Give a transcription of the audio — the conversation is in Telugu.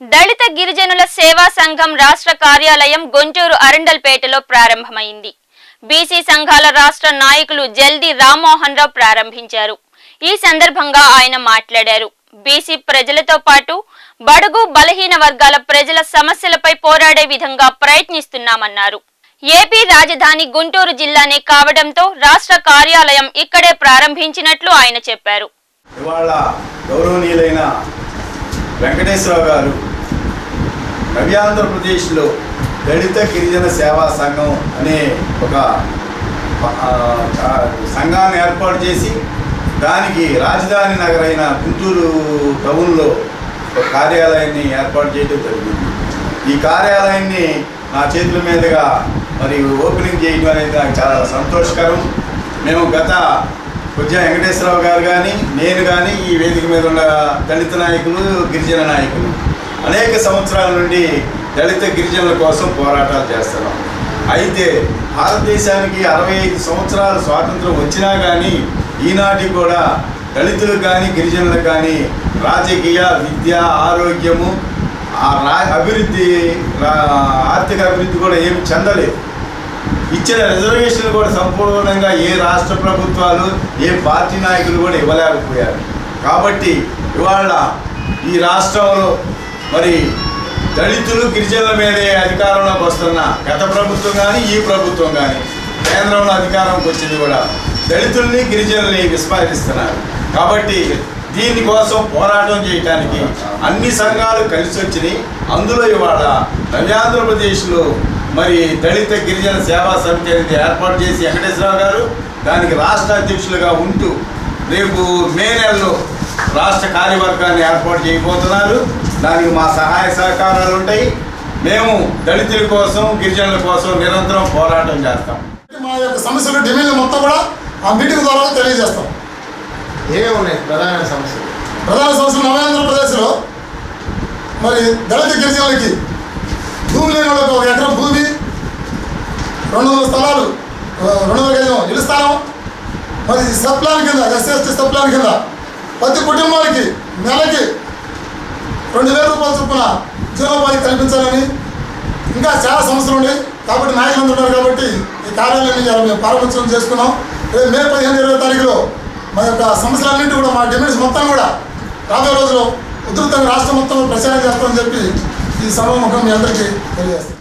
దళిత గిరిజనుల సేవా సంఘం రాష్ట్ర కార్యాలయం గుంటూరు అరండల్పేటలో ప్రారంభమైంది. బీసీ సంఘాల రాష్ట్ర నాయకులు జల్ది రామ్మోహన్ రావు ప్రారంభించారు. ఈ సందర్భంగా ఆయన మాట్లాడారు. బీసీ ప్రజలతో పాటు బడుగు బలహీన వర్గాల ప్రజల సమస్యలపై పోరాడే విధంగా ప్రయత్నిస్తున్నామన్నారు. ఏపీ రాజధాని గుంటూరు జిల్లానే కావడంతో రాష్ట్ర కార్యాలయం ఇక్కడే ప్రారంభించినట్లు ఆయన చెప్పారు. ఇవాళ గౌరవనీయులైన వెంకటేశ్వరరావు గారు నవ్యాంధ్రప్రదేశ్లో దళిత గిరిజన సేవా సంఘం అనే ఒక సంఘాన్ని ఏర్పాటు చేసి దానికి రాజధాని నగరైన గుంటూరు టౌన్లో ఒక కార్యాలయాన్ని ఏర్పాటు చేయడం జరిగింది. ఈ కార్యాలయాన్ని నా చేతుల మీదుగా మరి ఓపెనింగ్ చేయడం అనేది నాకు చాలా సంతోషకరం. మేము గత కొద్దిగా వెంకటేశ్వరరావు గారు కానీ నేను కానీ ఈ వేదిక మీద ఉన్న దళిత నాయకులు గిరిజన నాయకులు అనేక సంవత్సరాల నుండి దళిత గిరిజనుల కోసం పోరాటాలు చేస్తున్నాం. అయితే భారతదేశానికి అరవై ఐదు సంవత్సరాల స్వాతంత్రం వచ్చినా కానీ ఈనాటి కూడా దళితులకు కానీ గిరిజనులకు కానీ రాజకీయ విద్య ఆరోగ్యము ఆ రా అభివృద్ధి ఆర్థిక అభివృద్ధి కూడా ఏమి చెందలేదు. ఇచ్చిన రిజర్వేషన్లు కూడా సంపూర్ణంగా ఏ రాష్ట్ర ప్రభుత్వాలు ఏ పార్టీ నాయకులు కూడా ఇవ్వలేకపోయారు. కాబట్టి ఇవాళ ఈ రాష్ట్రంలో మరి దళితులు గిరిజనుల మీదే అధికారంలోకి వస్తున్న గత ప్రభుత్వం కానీ ఈ ప్రభుత్వం కానీ కేంద్రంలో అధికారంకి వచ్చింది కూడా దళితుల్ని గిరిజనుల్ని విస్మరిస్తున్నారు. కాబట్టి దీనికోసం పోరాటం చేయడానికి అన్ని సంఘాలు కలిసి వచ్చినాయి. అందులో ఇవాళ నవ్యాంధ్రప్రదేశ్లో మరి దళిత గిరిజన సేవా సమితి అనేది ఏర్పాటు చేసి వెంకటేశ్వరరావు గారు దానికి రాష్ట్ర అధ్యక్షులుగా ఉంటూ రేపు మే నెలలో రాష్ట్ర కార్యవర్గాన్ని ఏర్పాటు చేయబోతున్నారు. దానికి మా సహాయ సహకారాలు ఉంటాయి. మేము దళితుల కోసం గిరిజనుల కోసం నిరంతరం పోరాటం చేస్తాం. మా యొక్క సమస్యలు డిమాండ్లు మొత్తం కూడా ఆ మీటింగ్ ద్వారా తెలియజేస్తాం. ఏమేమి ఉన్నాయి? ప్రధాన సమస్యలు. ప్రధాన సమస్యలు నవ్యాంధ్రప్రదేశ్లో మరి దళిత గిరిజనులకి భూమి లేని వాళ్ళకి ఒక ఎకరం భూమి రెండు వందల స్థలాలు రెండు వందల గజం ఇల్లు స్థలం మరి సబ్ ప్లాన్ కింద ఎస్సీ ఎస్టీ సబ్ ప్లాన్ కింద ప్రతి కుటుంబానికి నెలకి రెండు వేల రూపాయల చొప్పున జీవోపాధి కల్పించాలని ఇంకా చాలా సమస్యలు ఉన్నాయి. కాబట్టి నాయకులు ఉన్నారు కాబట్టి ఈ కార్యాలయాన్ని మేము ప్రారంభించడం చేసుకున్నాం. రేపు మే పదిహేను ఇరవై తారీఖులో మా యొక్క సమస్యలన్నింటి కూడా మా డిమాండ్స్ మొత్తం కూడా రాబోయే రోజుల్లో ఉధృతంగా రాష్ట్రం మొత్తం ప్రచారం చేస్తామని చెప్పి ఈ సభాముఖం మీ అందరికీ తెలియజేస్తాం.